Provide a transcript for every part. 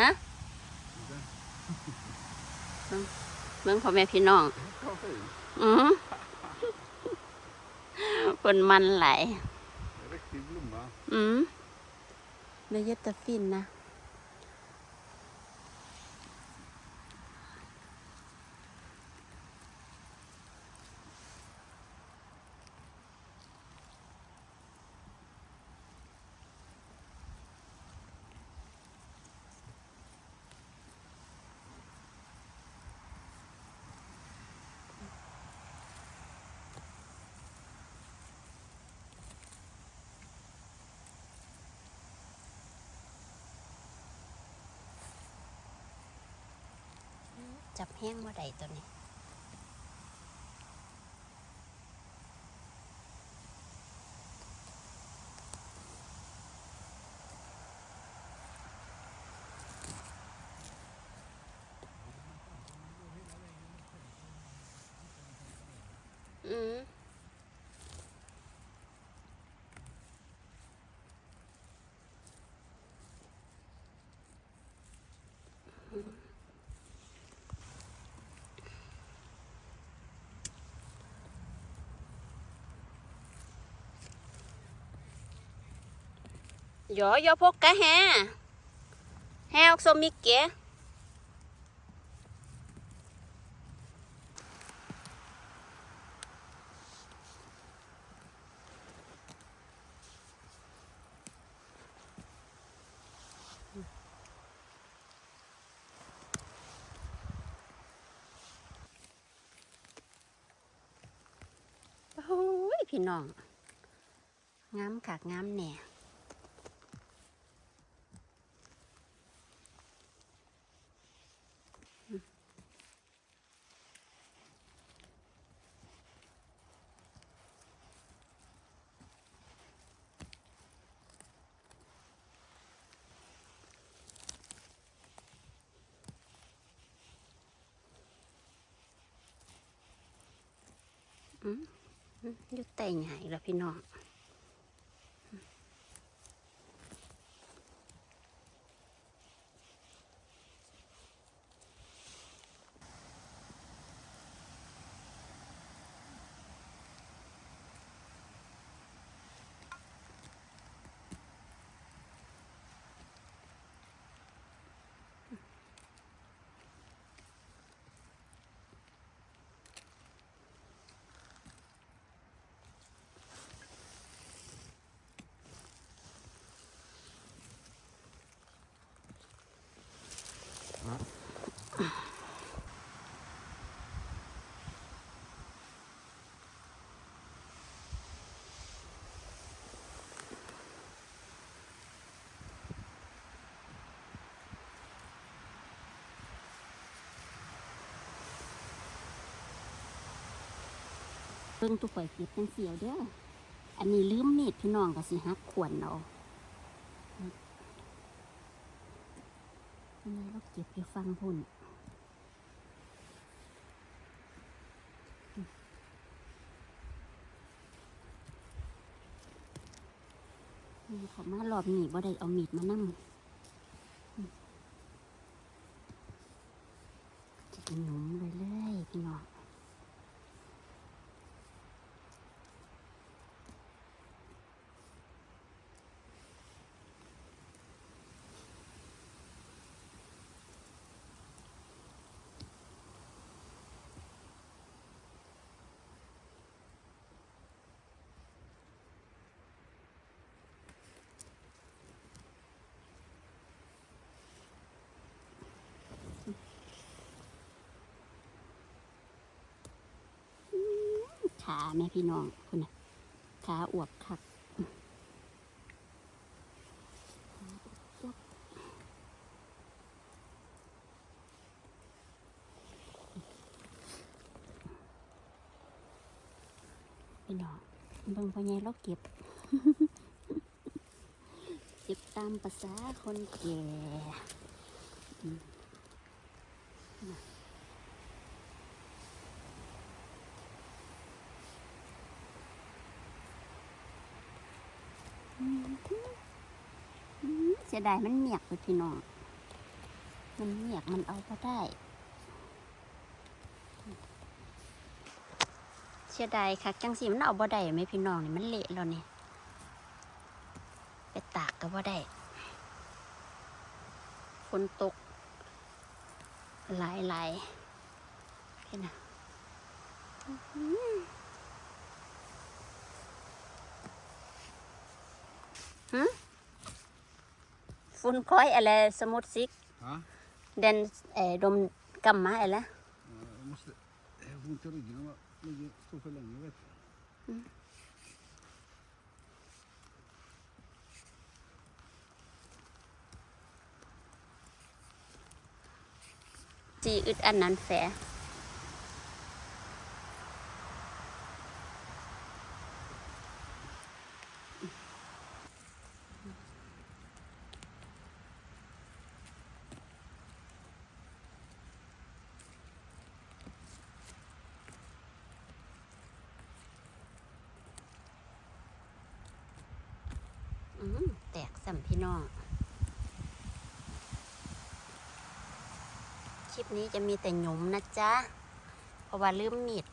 ฮะเมืองพ่อแม่พี่น้อง Koffein. อือเพิ่นมันไหลาย Riktig blomma. อืมเบยตาฟินนะ จับแห้งมาได้ตัวนี้ อืม ยอยอพกกะแ해해옥소อกโซมิอ้ยพี่น้องงามขากงามแหน่ อยู่แต่ใหญ่แล้วพี่น้อง เพิ่งตุกข่อยเก็บเป็นเสียวเด้อ อันนี้ลืมมีดพี่น้องก็สิฮักขวนเอาอันนี้เราเก็บอยู่ฟังพุ่นอืมามารอบนี้บ่ได้เอามีดมานั่งจะหนุ่มเลยเลยพี่น้อง ขาแม่พี่น้องคุณน่ะขาอวบคักพี่น้องเบิ่งพ่อใหญ่เราเก็บเก็บตามภาษาคนแก่อืมน่ะ อืม เสียดายมันเมียกเลยพี่น้อง มันเมียกมันเอาก็ได้ เสียดายค่ะจังสีมันเอาบ่ได้ไหมพี่น้องนี่มันเละแล้วนี่ไปตากก็บ่ได้ฝนตก หลายหลายๆพี่นะ อื้อหือหึฝุ่นคอยอะไรสมุดซิก Ja. เดนเอ่อดมกำมาอะไร Jag måste... Jag får ont i ryggen om jag ligger, står för länge vet du. จีอึดอันนั้นแฝอืม มพี่น้อง คลิปนี้จะมีแต่หยุมนะจ๊ะ เพราะว่าลืมมีด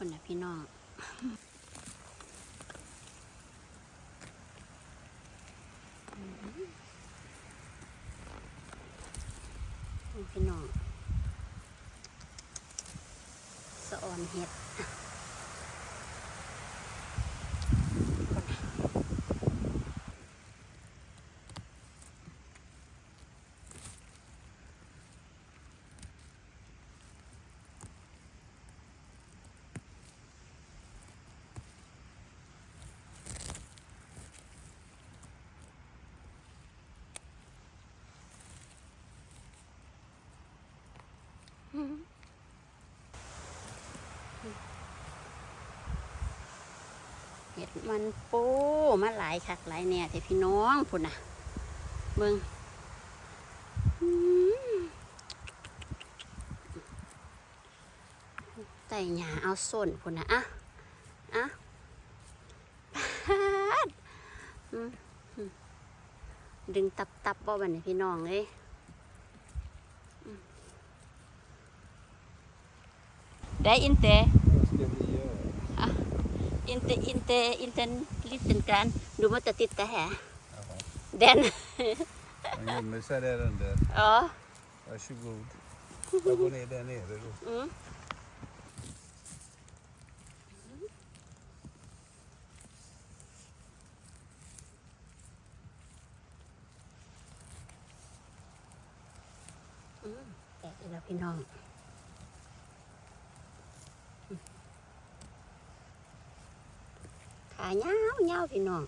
คนนะพี่น้องพี่น้องสะออนเห็ด เห็ดมันปูมาหลายคักหลายเนี่ยแต่พี่น้องพุ่นน่ะเบิ่งอื้อไต่หยาเอาส้นพุ่นน่ะอะอะดอืมอืมดึงตับตับบ่บันนี้พี่น้องเอ้ย ได้อินเต Vad ska vi göra? inte, inte, inte en liten grann. Du måste titta här. Jaha. Den. Han gömmer sig där under. ja. Varsågod. Jag går ner där nere då. Mm. Mm. แตกอีกแล้วพี่น้องขา เงาเงาพี่น้อง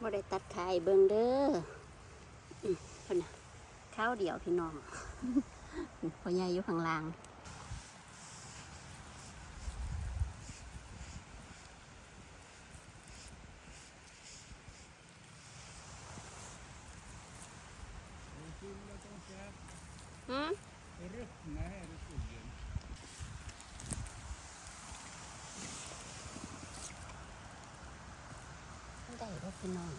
บ่ได้ตัดขายเบิ่งเด้อเพิ่นน่ะข้าวเดียวพี่น้องพ่อใหญ่อยู่ข้างล่าง อืม Ruttna här i skogen. ได้บ่พี่น้อง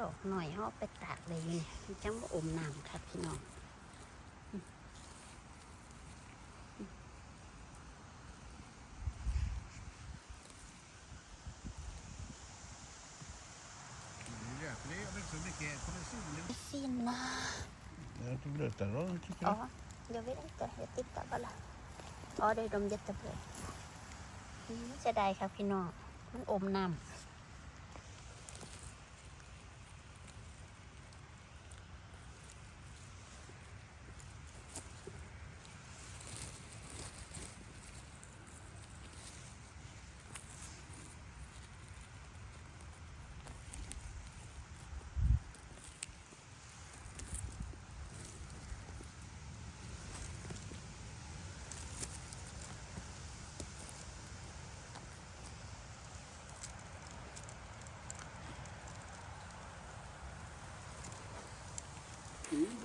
ดอกหน่อยเขาเอาไปตากเลยเนี่ยจังว่าอมน้ำครับพี่น้อง Röklig och så mycket på den solen. ฟินนะ Jag tog blöta då, tycker อ๋อ jag. เดี๋ยวไม่ได้จะเห็ดติดกับอะไรอ๋อได้ดมเย็ดตะเบิดอืมจะได้ครับพี่น้อง มันอมน้ำ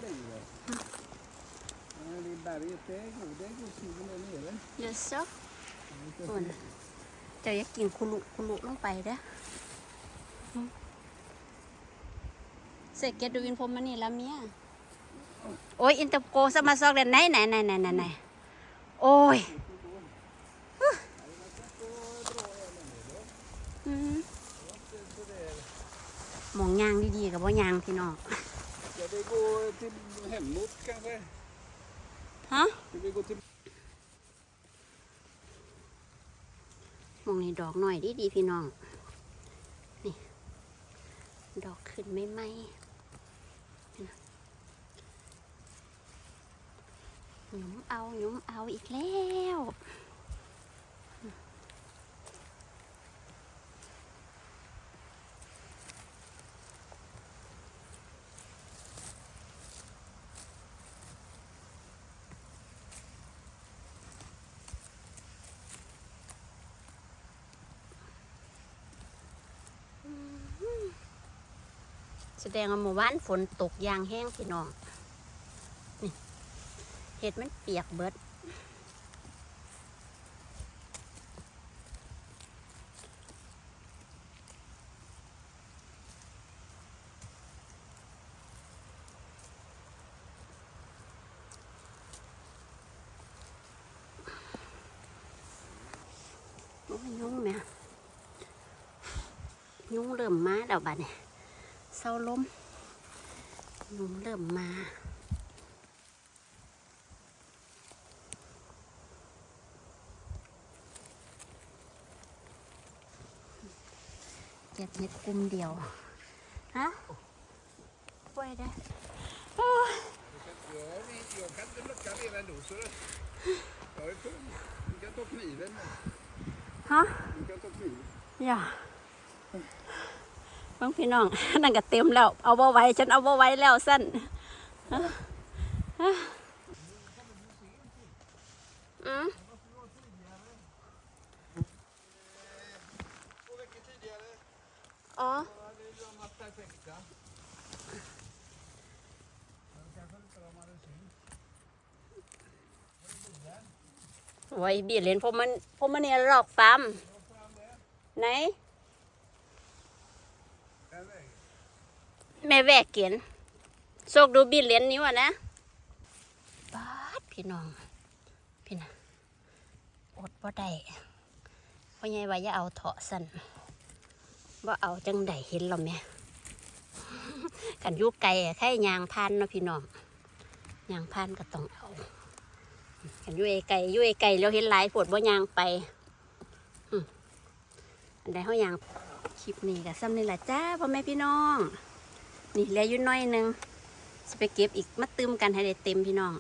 Längre. Ja, det är berget, det går, det går skogen där nere. เยอะซะส่วนเจะอยากกินคุลุคุลุลงไปเด้อเสร็จเกตดูอินโฟมันนี่ละเมียโอ้ยอินเตอร์โกสมาซอกเดนไหนไหนไหนไหนไหนไหนโอ้ยมองยางดีๆกับว่ายางพี่น้อง Ska vi gå till hemåt kanske? ฮะ Ska vi gå till หมองนี่ดอกหน่อยดีๆพี่น้อง นี่ ดอกขึ้นไม่ไหมนี่นะหยุมเอาหยุมเอาอีกแล้ว แสดงว่าเมื่อวานฝนตกยางแห้งพี่น้องนี่เห็ดมันเปียกเบิดโอ้ยยุ่งแม่ยุ่งเริ่มมาแล้วบัดเนี่ย เศร้าลมยุ่งเริ่มมาเก็บเห็ดกลุ่มเดียว ฮะปล่อยได้โอ้ย Ja, vi, jag kan inte lucka ner ändå så det... Jag är full. Du kan ta kniven. ฮะ Du kan ta kniven. อย่า บางพี่น้องนั่นก็เต็มแล้ว เอาบาไว้ฉันเอาบาไว้แล้วสั้นอ๋อไว้เบียดเลนพวกมันพวกมันเนี่ยหลอกฟาร์มไหน แม่แวกเกียนโชคดูบีเล่นนิ้วอะนะบาดพี่น้อง พี่นะอดบ่ได้พ่อใหญ่ว่าอย่าเอาเถาะสั่นว่าเอาจังใดเห็นหรอแม่กันยุกไก่แค่ยางพันเนาะพี่น้องยางพันก็ต้องเอากันยุไอไก่ยุไอไก่แล้วเห็นหลายปวดว่ายางไปอันใดเขายางคลิปนี้ก็ซ้ำนี่แหละจ้าพ่อแม่พี่น้อง นี่เหลืออยู่น้อยหนึงจะไปเก็บอีกมาตืมกันให้ได้เต็มพี่น้อง